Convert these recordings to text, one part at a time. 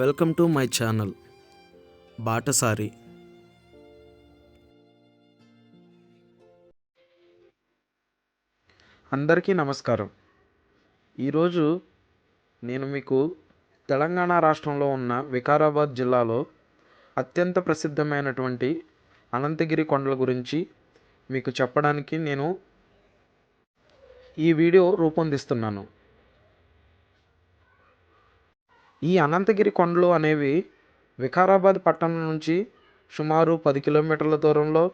Welcome to my channel బాటసారి. అందరికీ నమస్కారం. ఈరోజు నేను మీకు తెలంగాణ రాష్ట్రంలో ఉన్న వికారాబాద్ జిల్లాలో అత్యంత ప్రసిద్ధమైనటువంటి అనంతగిరి కొండల గురించి మీకు చెప్పడానికి నేను ఈ వీడియో రూపొందిస్తున్నాను. ఈ అనంతగిరి కొండలు అనేవి వికారాబాద్ పట్టణం నుంచి సుమారు పది కిలోమీటర్ల దూరంలో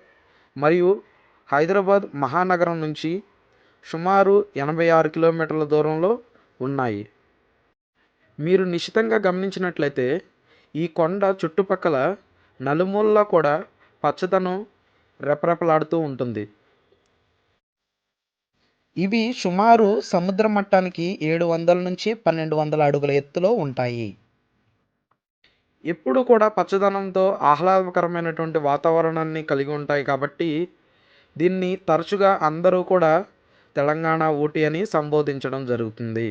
మరియు హైదరాబాద్ మహానగరం నుంచి సుమారు ఎనభై ఆరు కిలోమీటర్ల దూరంలో ఉన్నాయి. మీరు నిశితంగా గమనించినట్లయితే ఈ కొండ చుట్టుపక్కల నలుమూలలా కూడా పచ్చదనం రెపరెపలాడుతూ ఉంటుంది. ఇవి సుమారు సముద్ర మట్టానికి ఏడు వందల నుంచి పన్నెండు వందల అడుగుల ఎత్తులో ఉంటాయి. ఎప్పుడు కూడా పచ్చదనంతో ఆహ్లాదకరమైనటువంటి వాతావరణాన్ని కలిగి ఉంటాయి కాబట్టి దీన్ని తరచుగా అందరూ కూడా తెలంగాణ ఊటీ అని సంబోధించడం జరుగుతుంది.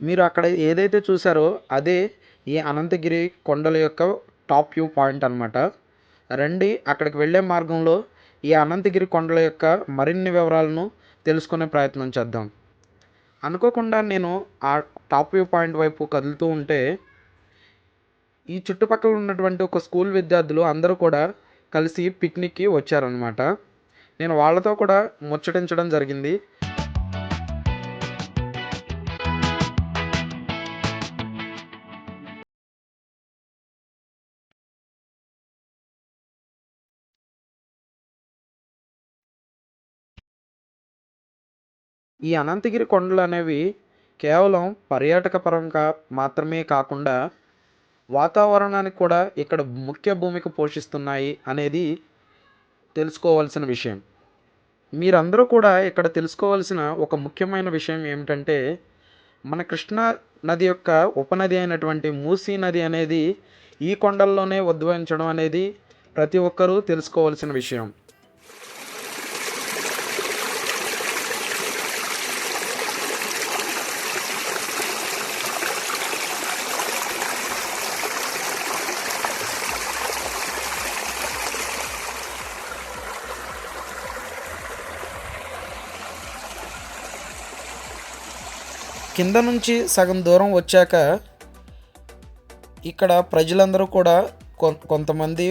మీరు అక్కడ ఏదైతే చూసారో అదే ఈ అనంతగిరి కొండల యొక్క టాప్ వ్యూ పాయింట్ అనమాట రండి అక్కడికి వెళ్ళే మార్గంలో ఈ అనంతగిరి కొండల యొక్క మరిన్ని వివరాలను తెలుసుకునే ప్రయత్నం చేద్దాం. అనుకోకుండా నేను ఆ టాప్ వ్యూ పాయింట్ వైపు కదులుతూ ఉంటే ఈ చుట్టుపక్కల ఉన్నటువంటి ఒక స్కూల్ విద్యార్థులు అందరూ కూడా కలిసి పిక్నిక్కి వచ్చారనమాట నేను వాళ్ళతో కూడా ముచ్చటించడం జరిగింది. ఈ అనంతగిరి కొండలు అనేవి కేవలం పర్యాటక పరంగా మాత్రమే కాకుండా వాతావరణానికి కూడా ఇక్కడ ముఖ్య భూమిక పోషిస్తున్నాయి అనేది తెలుసుకోవాల్సిన విషయం. మీరందరూ కూడా ఇక్కడ తెలుసుకోవాల్సిన ఒక ముఖ్యమైన విషయం ఏమిటంటే మన కృష్ణా నది యొక్క ఉపనది అయినటువంటి మూసీ నది అనేది ఈ కొండల్లోనే ఉద్భవించడం అనేది ప్రతి ఒక్కరూ తెలుసుకోవాల్సిన విషయం. కింద నుంచి సగం దూరం వచ్చాక ఇక్కడ ప్రజలందరూ కూడా కొ- కొంతమంది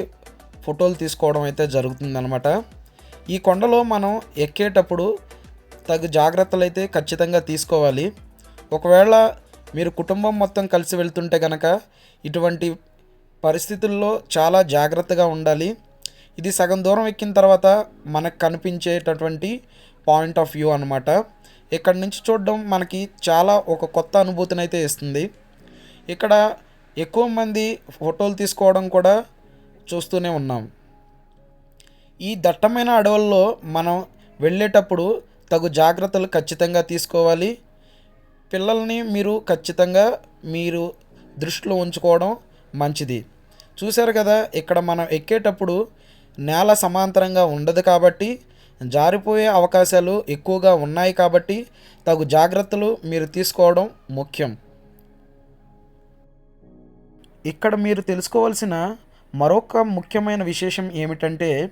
ఫోటోలు తీసుకోవడం అయితే జరుగుతుందనమాట ఈ కొండలో మనం ఎక్కేటప్పుడు తగు జాగ్రత్తలు అయితే ఖచ్చితంగా తీసుకోవాలి. ఒకవేళ మీరు కుటుంబం మొత్తం కలిసి వెళ్తుంటే కనుక ఇటువంటి పరిస్థితుల్లో చాలా జాగ్రత్తగా ఉండాలి. ఇది సగం దూరం ఎక్కిన తర్వాత మనకు కనిపించేటటువంటి పాయింట్ ఆఫ్ వ్యూ అనమాట ఇక్కడ నుంచి చూడడం మనకి చాలా ఒక కొత్త అనుభూతిని అయితే ఇస్తుంది. ఇక్కడ ఎక్కువ మంది ఫోటోలు తీసుకోవడం కూడా చూస్తూనే ఉన్నాం. ఈ దట్టమైన అడవుల్లో మనం వెళ్ళేటప్పుడు తగు జాగ్రత్తలు ఖచ్చితంగా తీసుకోవాలి. పిల్లల్ని మీరు ఖచ్చితంగా మీరు దృష్టిలో ఉంచుకోవడం మంచిది. చూశారు కదా ఇక్కడ మనం ఎక్కేటప్పుడు నేల సమాంతరంగా ఉండదు కాబట్టి జారిపోయే అవకాశాలు ఎక్కువగా ఉన్నాయి కాబట్టి తగు జాగ్రత్తలు మీరు తీసుకోవడం ముఖ్యం. ఇక్కడ మీరు తెలుసుకోవాల్సిన మరొక ముఖ్యమైన విశేషం ఏమిటంటే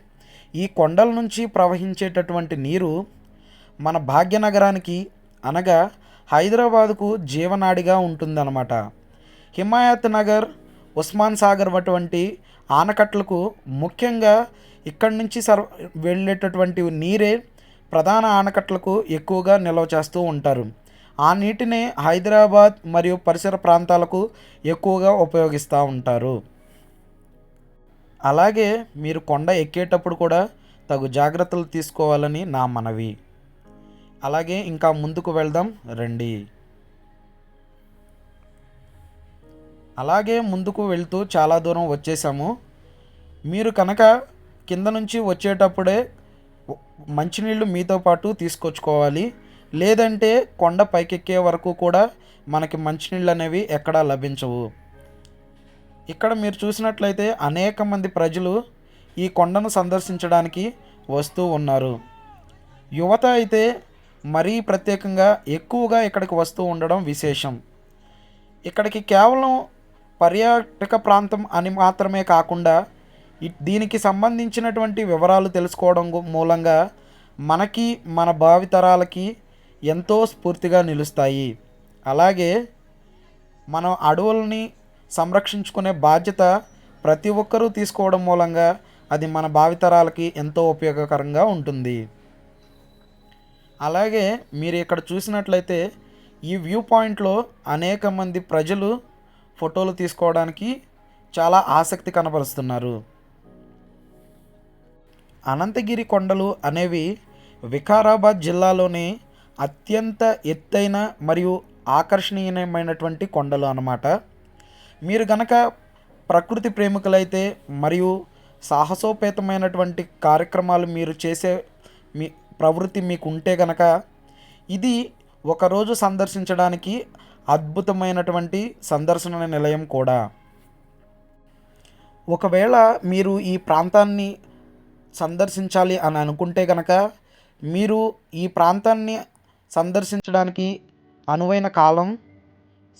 ఈ కొండల నుంచి ప్రవహించేటటువంటి నీరు మన భాగ్యనగరానికి అనగా హైదరాబాదుకు జీవనాడిగా ఉంటుందన్నమాట. హిమాయత్ నగర్ ఉస్మాన్ సాగర్ వంటి ఆనకట్టలకు ముఖ్యంగా ఇక్కడి నుంచి సర్ వెళ్ళేటటువంటి నీరే ప్రధాన ఆనకట్టలకు ఎక్కువగా నిల్వ చేస్తూ ఉంటారు. ఆ నీటిని హైదరాబాద్ మరియు పరిసర ప్రాంతాలకు ఎక్కువగా ఉపయోగిస్తూ ఉంటారు. అలాగే మీరు కొండ ఎక్కేటప్పుడు కూడా తగు జాగ్రత్తలు తీసుకోవాలని నా మనవి. అలాగే ఇంకా ముందుకు వెళ్దాం రండి. అలాగే ముందుకు వెళ్తూ చాలా దూరం వచ్చేసాము. మీరు కనుక కింద నుంచి వచ్చేటప్పుడే మంచినీళ్ళు మీతో పాటు తీసుకొచ్చుకోవాలి. లేదంటే కొండ పైకెక్కే వరకు కూడా మనకి మంచినీళ్ళు అనేవి ఎక్కడా లభించవు. ఇక్కడ మీరు చూసినట్లయితే అనేక మంది ప్రజలు ఈ కొండను సందర్శించడానికి వస్తూ ఉన్నారు. యువత అయితే మరీ ప్రత్యేకంగా ఎక్కువగా ఇక్కడికి వస్తూ ఉండడం విశేషం. ఇక్కడికి కేవలం పర్యాటక ప్రాంతం అని మాత్రమే కాకుండా దీనికి సంబంధించినటువంటి వివరాలు తెలుసుకోవడం మూలంగా మనకి మన భావితరాలకి ఎంతో స్ఫూర్తిగా నిలుస్తాయి. అలాగే మనం అడవుల్ని సంరక్షించుకునే బాధ్యత ప్రతి ఒక్కరూ తీసుకోవడం మూలంగా అది మన భావితరాలకి ఎంతో ఉపయోగకరంగా ఉంటుంది. అలాగే మీరు ఇక్కడ చూసినట్లయితే ఈ వ్యూ పాయింట్లో అనేక మంది ప్రజలు ఫోటోలు తీసుకోవడానికి చాలా ఆసక్తి కనపరుస్తున్నారు అనంతగిరి కొండలు అనేవి వికారాబాద్ జిల్లాలోని అత్యంత ఎత్తైన మరియు ఆకర్షణీయమైనటువంటి కొండలు అన్నమాట. మీరు గనక ప్రకృతి ప్రేమికులైతే మరియు సాహసోపేతమైనటువంటి కార్యక్రమాలు మీరు చేసే మీ ప్రవృత్తి మీకు ఉంటే గనక ఇది ఒకరోజు సందర్శించడానికి అద్భుతమైనటువంటి సందర్శన నిలయం కూడా. ఒకవేళ మీరు ఈ ప్రాంతాన్ని సందర్శించాలి అని అనుకుంటే కనుక మీరు ఈ ప్రాంతాన్ని సందర్శించడానికి అనువైన కాలం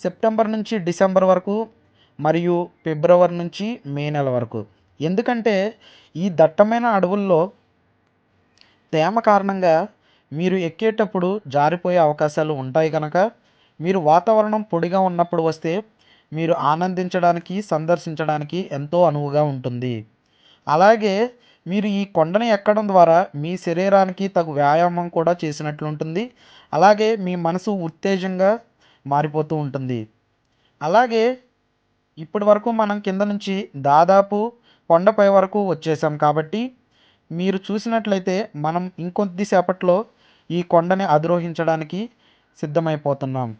సెప్టెంబర్ నుంచి డిసెంబర్ వరకు మరియు ఫిబ్రవరి నుంచి మే నెల వరకు. ఎందుకంటే ఈ దట్టమైన అడవుల్లో తేమ కారణంగా మీరు ఎక్కేటప్పుడు జారిపోయే అవకాశాలు ఉంటాయి కనుక మీరు వాతావరణం పొడిగా ఉన్నప్పుడు వస్తే మీరు ఆనందించడానికి సందర్శించడానికి ఎంతో అనువుగా ఉంటుంది. అలాగే మీరు ఈ కొండను ఎక్కడం ద్వారా మీ శరీరానికి తగు వ్యాయామం కూడా చేసినట్లు ఉంటుంది అలాగే మీ మనసు ఉత్తేజంగా మారిపోతూ ఉంటుంది. అలాగే ఇప్పటి వరకు మనం కింద నుంచి దాదాపు కొండపై వరకు వచ్చేసాం కాబట్టి మీరు చూసినట్లయితే మనం ఇంకొద్దిసేపట్లో ఈ కొండని అధిరోహించడానికి సిద్ధమైపోతున్నాం.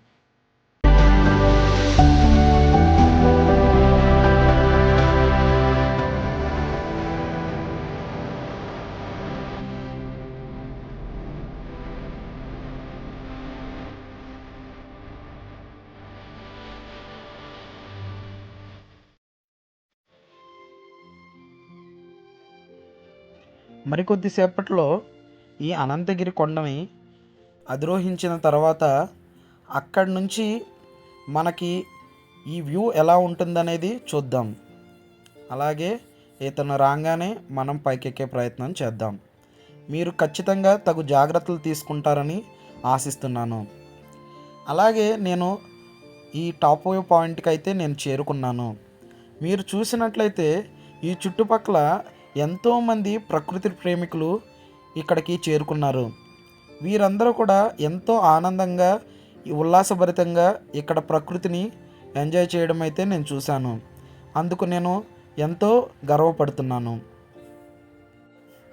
మరికొద్దిసేపట్లో ఈ అనంతగిరి కొండని అధిరోహించిన తర్వాత అక్కడి నుంచి మనకి ఈ వ్యూ ఎలా ఉంటుందనేది చూద్దాం. అలాగే ఇతను రాగానే మనం పైకెక్కే ప్రయత్నం చేద్దాం. మీరు ఖచ్చితంగా తగు జాగ్రత్తలు తీసుకుంటారని ఆశిస్తున్నాను. అలాగే నేను ఈ టాప్ వ్యూ పాయింట్కి అయితే నేను చేరుకున్నాను. మీరు చూసినట్లయితే ఈ చుట్టుపక్కల ఎంతోమంది ప్రకృతి ప్రేమికులు ఇక్కడికి చేరుకున్నారు. వీరందరూ కూడా ఎంతో ఆనందంగా ఉల్లాసభరితంగా ఇక్కడ ప్రకృతిని ఎంజాయ్ చేయడం అయితే నేను చూశాను. అందుకు నేను ఎంతో గర్వపడుతున్నాను.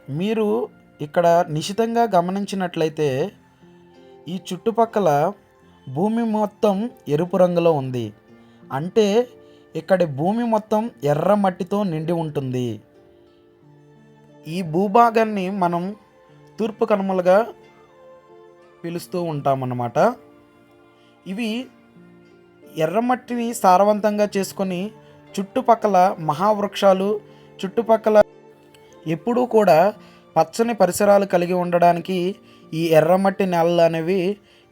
మీరు ఇక్కడ నిశితంగా గమనించినట్లయితే ఈ చుట్టుపక్కల భూమి మొత్తం ఎరుపు రంగులో ఉంది. అంటే ఇక్కడి భూమి మొత్తం ఎర్ర మట్టితో నిండి ఉంటుంది. ఈ భూభాగాన్ని మనం తూర్పు కనుమలుగా పిలుస్తూ ఉంటామన్నమాట. ఇవి ఎర్రమట్టిని సారవంతంగా చేసుకొని చుట్టుపక్కల మహావృక్షాలు చుట్టుపక్కల ఎప్పుడూ కూడా పచ్చని పరిసరాలు కలిగి ఉండడానికి ఈ ఎర్రమట్టి నేలలు అనేవి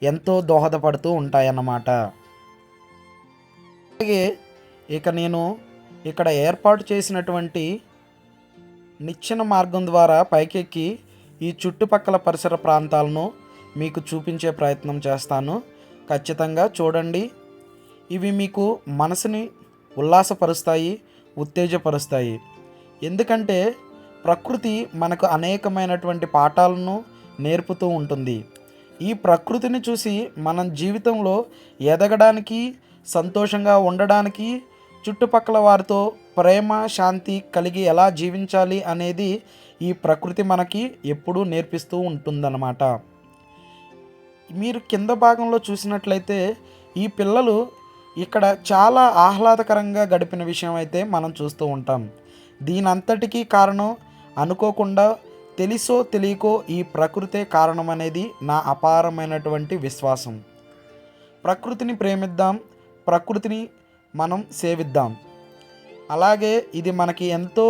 ఎంతో దోహదపడుతూ ఉంటాయన్నమాట. అలాగే ఇక నేను ఇక్కడ ఏర్పాటు చేసినటువంటి నిచ్చెన మార్గం ద్వారా పైకెక్కి ఈ చుట్టుపక్కల పరిసర ప్రాంతాలను మీకు చూపించే ప్రయత్నం చేస్తాను. ఖచ్చితంగా చూడండి. ఇవి మీకు మనసుని ఉల్లాసపరుస్తాయి ఉత్తేజపరుస్తాయి. ఎందుకంటే ప్రకృతి మనకు అనేకమైనటువంటి పాఠాలను నేర్పుతూ ఉంటుంది. ఈ ప్రకృతిని చూసి మనం జీవితంలో ఎదగడానికి సంతోషంగా ఉండడానికి చుట్టుపక్కల వారితో ప్రేమ శాంతి కలిగి ఎలా జీవించాలి అనేది ఈ ప్రకృతి మనకి ఎప్పుడూ నేర్పిస్తూ ఉంటుందన్నమాట. మీరు కింద భాగంలో చూసినట్లయితే ఈ పిల్లలు ఇక్కడ చాలా ఆహ్లాదకరంగా గడిపిన విషయం అయితే మనం చూస్తూ ఉంటాం. దీనంతటికీ కారణం అనుకోకుండా తెలిసో తెలియకో ఈ ప్రకృతే కారణం అనేది నా అపారమైనటువంటి విశ్వాసం. ప్రకృతిని ప్రేమిద్దాం ప్రకృతిని మనం సేవిద్దాం. అలాగే ఇది మనకి ఎంతో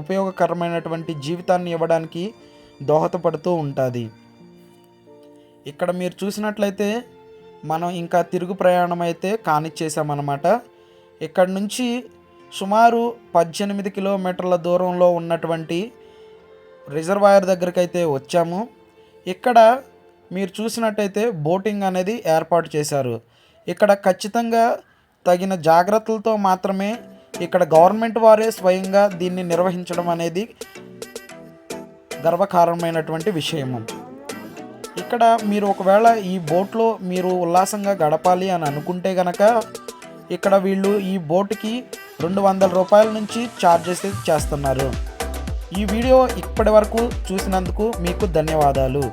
ఉపయోగకరమైనటువంటి జీవితాన్ని ఇవ్వడానికి దోహదపడుతూ ఉంటుంది. ఇక్కడ మీరు చూసినట్లయితే మనం ఇంకా తిరుగు ప్రయాణం అయితే కానిచ్చేసామన్నమాట. ఇక్కడ నుంచి సుమారు పద్దెనిమిది కిలోమీటర్ల దూరంలో ఉన్నటువంటి రిజర్వాయర్ దగ్గరికి అయితే వచ్చాము. ఇక్కడ మీరు చూసినట్టయితే బోటింగ్ అనేది ఏర్పాటు చేశారు. ఇక్కడ ఖచ్చితంగా తగిన జాగ్రత్తలతో మాత్రమే ఇక్కడ గవర్నమెంట్ వారే స్వయంగా దీన్ని నిర్వహించడం అనేది గర్వకారణమైనటువంటి విషయము. ఇక్కడ మీరు ఒకవేళ ఈ బోట్లో మీరు ఉల్లాసంగా గడపాలి అని అనుకుంటే గనక ఇక్కడ వీళ్ళు ఈ బోటుకి రెండు వందల రూపాయల నుంచి ఛార్జెస్ చేస్తున్నారు. ఈ వీడియో ఇప్పటి వరకు చూసినందుకు మీకు ధన్యవాదాలు.